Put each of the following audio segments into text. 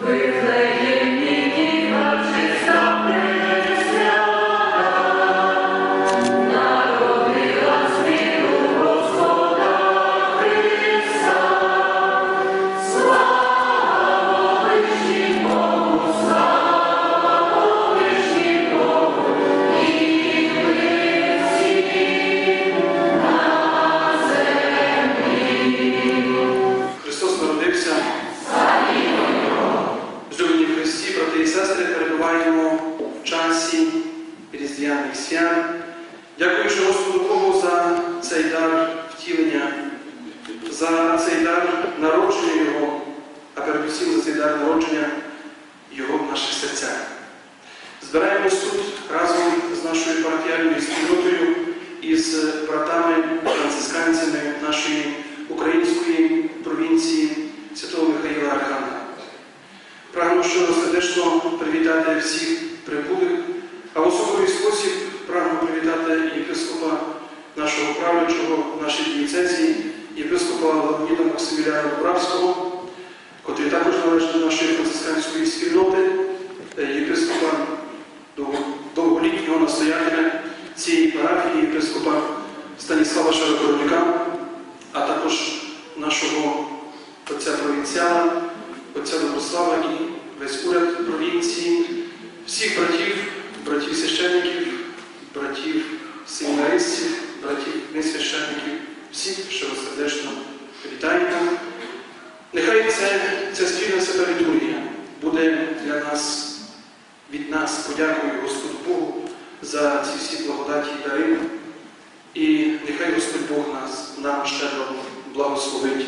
Where в різдвяних свят. Дякуючи Господу Богу за цей дар втілення, за цей дар народження Його, а передусім за цей дар народження Його в наших серцях. Збираємось тут разом з нашою парафіальною спільнотою із братами францисканцями нашої правлячого нашій дієцезії, єпископа Леоніда Максиміляна Дубравського, котрий також належить до нашої францисканської спільноти, єпископа довголітнього настоятеля цієї парафії, єпископа Станіслава Широкородника, а також нашого отця провінціала, отця Доброслава і весь уряд провінції, всіх братів, братів священників, братів семінаристів, всіх щиросердечно вітаємо. Нехай ця спільна свята літургія буде для нас від нас подякою Господу Богу за ці всі благодаті і дари. І нехай Господь Бог нас нам щедро благословить.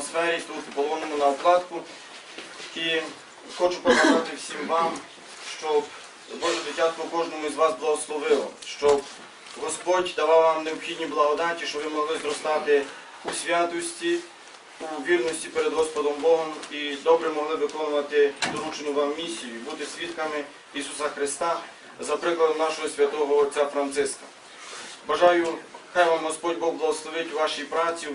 Атмосфері тут полоному на обкладку. І хочу побажати всім вам, щоб Боже дитятко кожному із вас благословило, щоб Господь давав вам необхідні благодаті, щоб ви могли зростати у святості, у вірності перед Господом Богом і добре могли виконувати доручену вам місію, бути свідками Ісуса Христа за прикладом нашого святого Отця Франциска. Бажаю, хай вам Господь Бог благословить вашій праці, у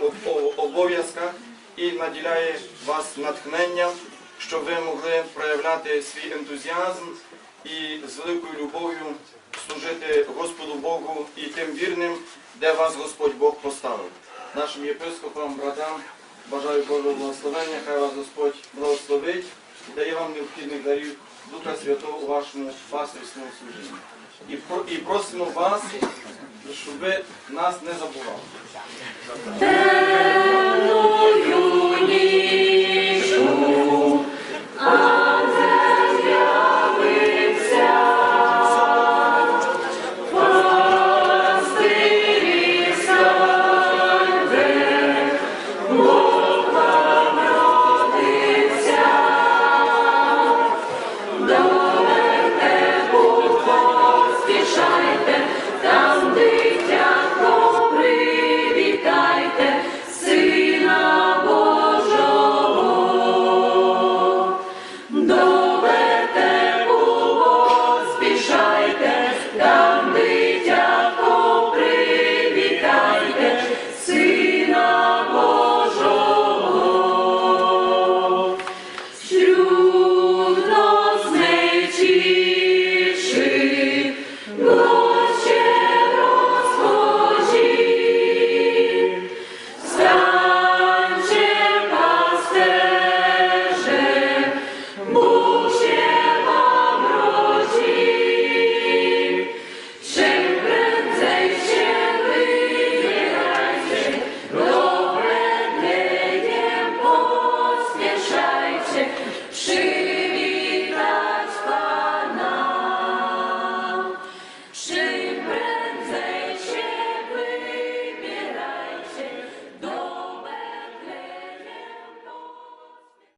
об- обов'язках і наділяє вас натхненням, щоб ви могли проявляти свій ентузіазм і з великою любов'ю служити Господу Богу і тим вірним, де вас Господь Бог поставив. Нашим єпископам, братам, бажаю Божого благословення, хай вас Господь благословить, дає вам необхідних дарів Духа Святого у вашому пасторському служінні. І, про- і просимо вас, щоб ви нас не забували.